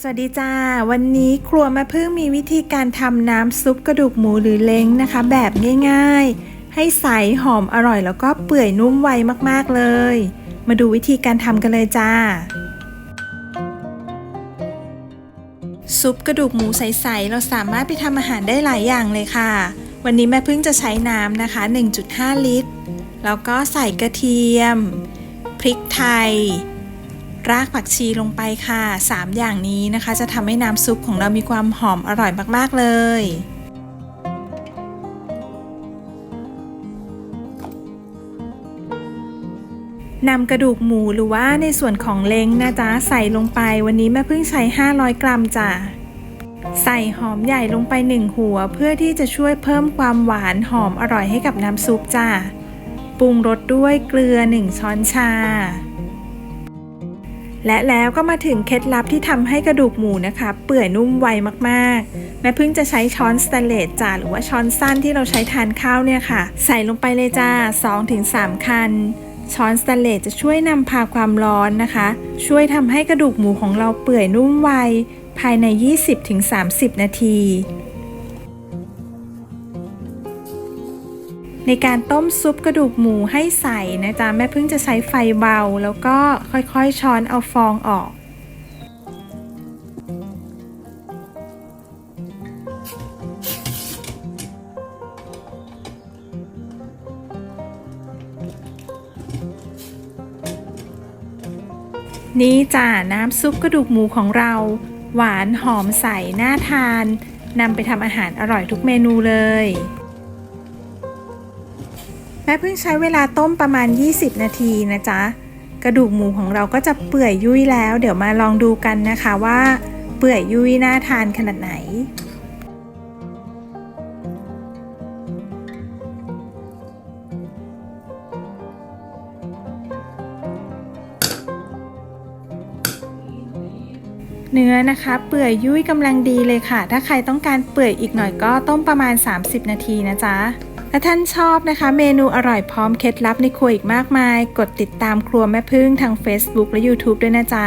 สวัสดีจ้า วันนี้ครัวแม่พึ่งมีวิธีการทำน้ำซุปกระดูกหมูหรือเล้งนะคะ แบบง่ายๆ ให้ใสหอมอร่อยแล้วก็เปื่อยนุ่มไวมากๆเลย มาดูวิธีการทำกันเลยจ้า ซุปกระดูกหมูใสๆเราสามารถไปทำอาหารได้หลายอย่างเลยค่ะ วันนี้แม่พึ่งจะใช้น้ำนะคะ 1.5 ลิตร แล้วก็ใส่กระเทียม พริกไทย รากผักชีลงไปค่ะ 3 อย่างนี้นะคะ จะทำให้น้ำซุปของเรามีความหอมอร่อยมาก ๆ เลยนำกระดูกหมูหรือว่าในส่วนของเล้งนะจ๊ะใส่ลงไปวันนี้แม่เพิ่งใช้ 500 กรัมจ้ะใส่หอมใหญ่ลงไป 1 หัว เพื่อที่จะช่วยเพิ่มความหวานหอมอร่อยให้กับน้ำซุปจ้ะปรุงรสด้วยเกลือ 1 ช้อนชา และแล้วก็มาถึงเคล็ดลับที่ทำให้กระดูกหมูนะคะ เปื่อยนุ่มไวมากๆ แม่พึ่งจะใช้ช้อนสแตนเลสจ้าหรือว่าช้อนสั้นที่เราใช้ทานข้าวเนี่ยค่ะ ใส่ลงไปเลยจ้า 2-3 คัน ช้อนสแตนเลสจะช่วยนำพาความร้อนนะคะ ช่วยทำให้กระดูกหมูของเราเปื่อยนุ่มไว ภายใน 20-30 นาที ในการต้มซุปกระดูกหมูให้ใสนะจ๊ะแม่พึ่งจะใช้ไฟเบา แล้วก็ค่อยๆช้อนเอาฟองออกนี่จ้ะน้ำซุปกระดูกหมูของเรา หวานหอมใสน่าทานนำไปทำอาหารอร่อยทุกเมนูเลย แม่เพิ่งใช้เวลาต้มประมาณ 20 นาทีนะจ๊ะ กระดูกหมูของเราก็จะเปื่อยยุ่ยแล้ว เดี๋ยวมาลองดูกันนะคะว่า เปื่อยยุ่ยน่าทานขนาดไหนเนื้อนะคะ เปื่อยยุ่ยกำลังดีเลยค่ะ ถ้าใครต้องการเปื่อยอีกหน่อยก็ต้มประมาณ 30 นาทีนะจ๊ะ ถ้าท่านชอบนะคะ เมนูอร่อยพร้อมเคล็ดลับในครัวอีกมากมาย กดติดตามครัวแม่พึ่งทาง Facebook และ YouTube ด้วยนะจ๊ะ